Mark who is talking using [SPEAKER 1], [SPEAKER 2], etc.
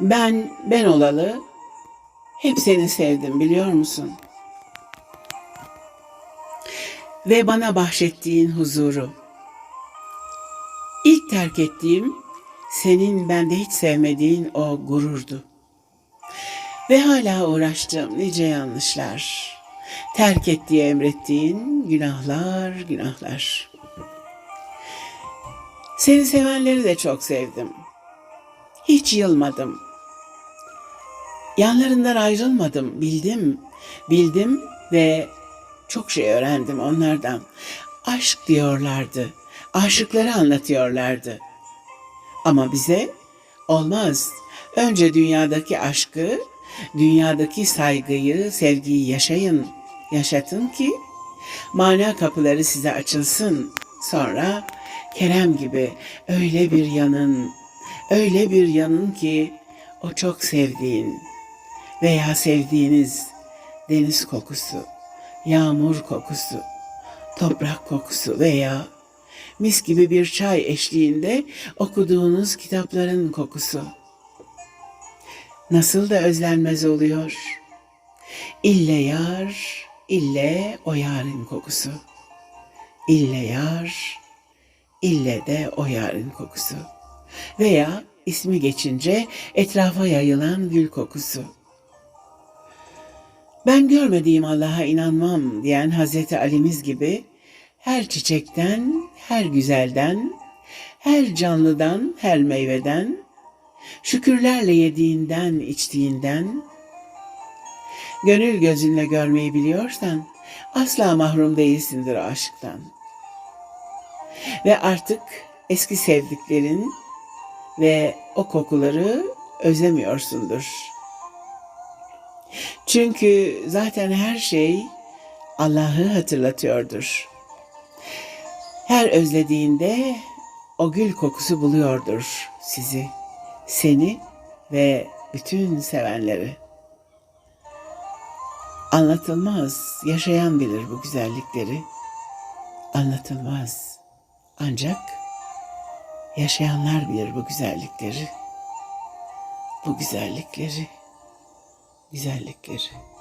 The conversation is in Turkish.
[SPEAKER 1] Ben ben olalı hep seni sevdim biliyor musun? Ve bana bahşettiğin huzuru. İlk terk ettiğim senin bende hiç sevmediğin o gururdu. Ve hala uğraştığım nice yanlışlar. Terk et diye emrettiğin günahlar, günahlar. Seni sevenleri de çok sevdim. Hiç yılmadım. Yanlarından ayrılmadım, bildim. Bildim ve çok şey öğrendim onlardan. Aşk diyorlardı. Aşıkları anlatıyorlardı. Ama bize olmaz. Önce dünyadaki aşkı, dünyadaki saygıyı, sevgiyi yaşayın, yaşatın ki mana kapıları size açılsın. Sonra Kerem gibi öyle bir yanın, öyle bir yanın ki o çok sevdiğin veya sevdiğiniz deniz kokusu, yağmur kokusu, toprak kokusu veya mis gibi bir çay eşliğinde okuduğunuz kitapların kokusu. Nasıl da özlenmez oluyor. İlle yar, ille o yarın kokusu. İlle yar, ille de o yarın kokusu. Veya ismi geçince etrafa yayılan gül kokusu. Ben görmediğim Allah'a inanmam diyen Hazreti Ali'miz gibi her çiçekten, her güzelden, her canlıdan, her meyveden, şükürlerle yediğinden, içtiğinden, gönül gözünle görmeyi biliyorsan asla mahrum değilsindir o aşktan. Ve artık eski sevdiklerin ve o kokuları özlemiyorsundur. Çünkü zaten her şey Allah'ı hatırlatıyordur. Her özlediğinde o gül kokusu buluyordur sizi, seni ve bütün sevenleri. Anlatılmaz, yaşayan bilir bu güzellikleri. Anlatılmaz. Ancak yaşayanlar bilir bu güzellikleri. Bu güzellikleri, güzellikleri.